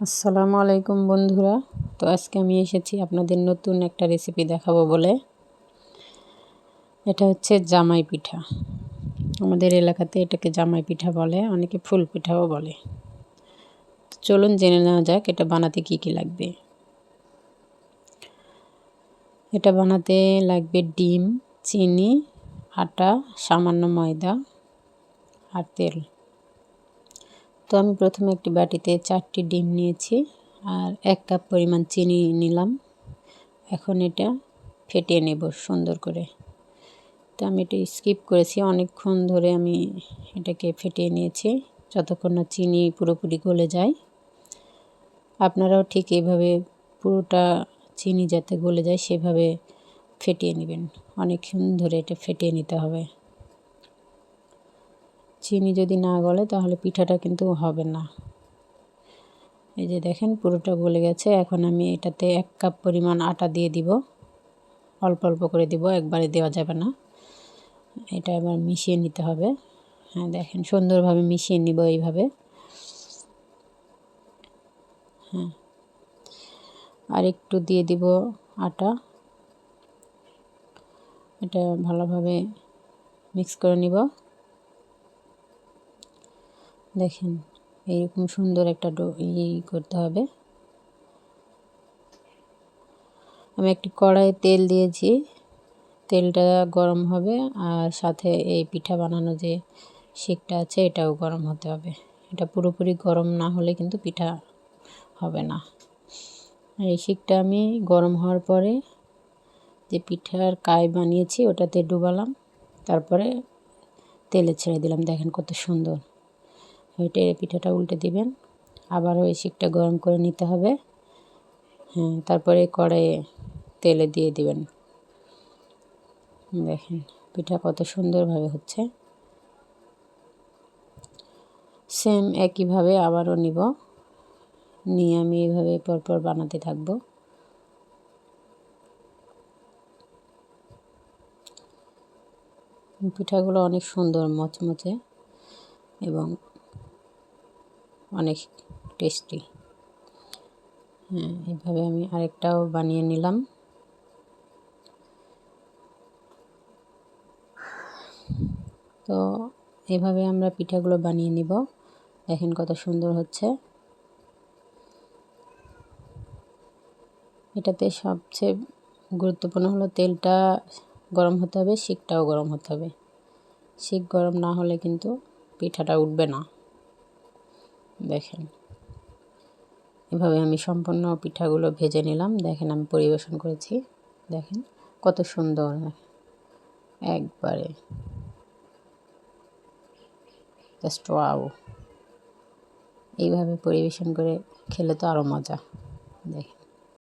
আসসালামু আলাইকুম বন্ধুরা। তো আজকে আমি এসেছি আপনাদের নতুন একটা রেসিপি দেখাবো বলে। এটা হচ্ছে জামাই পিঠা। আমাদের এলাকাতে এটাকে জামাই পিঠা বলে, অনেকে ফুল পিঠাও বলে। চলুন জেনে নেওয়া যাক এটা বানাতে কি কি লাগবে। এটা বানাতে লাগবে ডিম, চিনি, আটা, সামান্য ময়দা আর তেল। তো আমি প্রথমে একটি বাটিতে চারটি ডিম নিয়েছি আর এক কাপ পরিমাণ চিনি নিলাম। এখন এটা ফেটিয়ে নেব সুন্দর করে। তো আমি এটা স্কিপ করেছি, অনেকক্ষণ ধরে আমি এটাকে ফেটিয়ে নিয়েছি যতক্ষণ না চিনি পুরোপুরি গলে যায়। আপনারাও ঠিক এইভাবে পুরোটা চিনি যাতে গলে যায় সেভাবে ফেটিয়ে নেবেন। অনেকক্ষণ ধরে এটা ফেটিয়ে নিতে হবে। চিনি যদি না গলে তাহলে পিঠাটা কিন্তু হবে না। এই যে দেখেন পুরোটা গলে গেছে। এখন আমি এটাতে এক কাপ পরিমাণ আটা দিয়ে দিব। অল্প অল্প করে দিব, একবারে দেওয়া যাবে না। এটা এবার মিশিয়ে নিতে হবে। হ্যাঁ দেখেন সুন্দরভাবে মিশিয়ে নিব এইভাবে। হ্যাঁ আর একটু দিয়ে দিব আটা। এটা ভালোভাবে মিক্স করে নিব। দেখেন, এইরকম সুন্দর একটা ডো ই করতে হবে। আমি একটি কড়াইয়ে তেল দিয়েছি। তেলটা গরম হবে আর সাথে এই পিঠা বানানো যে শিকটা আছে, এটাও গরম হতে হবে। এটা পুরোপুরি গরম না হলে কিন্তু পিঠা হবে না। এই শিকটা আমি গরম হওয়ার পরে যে পিঠার কায় বানিয়েছি, ওটাতে ডুবালাম। তারপরে তেলে ছেড়ে দিলাম। দেখেন কত সুন্দর। হেঁটে পিঠাটা উল্টে দিবেন। আবারও এই শিকটা গরম করে নিতে হবে। হ্যাঁ তারপরে কড়াইয়ে তেলে দিয়ে দিবেন। দেখেন, পিঠা কত সুন্দরভাবে হচ্ছে। সেম একইভাবে আবারও নিব। নিয়ে আমি এইভাবে পরপর বানাতে থাকব। পিঠাগুলো অনেক সুন্দর মচমচে এবং অনেক টেস্টি হ্যাঁ এইভাবে আমি আরেকটাও বানিয়ে নিলাম। তো এভাবে আমরা পিঠাগুলো বানিয়ে নিব। দেখেন কত সুন্দর হচ্ছে। এটাতে সবচেয়ে গুরুত্বপূর্ণ হলো তেলটা গরম হতে হবে, শিকটাও গরম হতে হবে। শিক গরম না হলে কিন্তু পিঠাটা উঠবে না। দেখেন। এভাবে আমি সম্পূর্ণ পিঠাগুলো ভেজে নিলাম। দেখেন আমি পরিবেশন করেছি। দেখেন কত সুন্দর। একবারে। Just wow. এইভাবে পরিবেশন করে খেলে তো আরও মজা। দেখেন।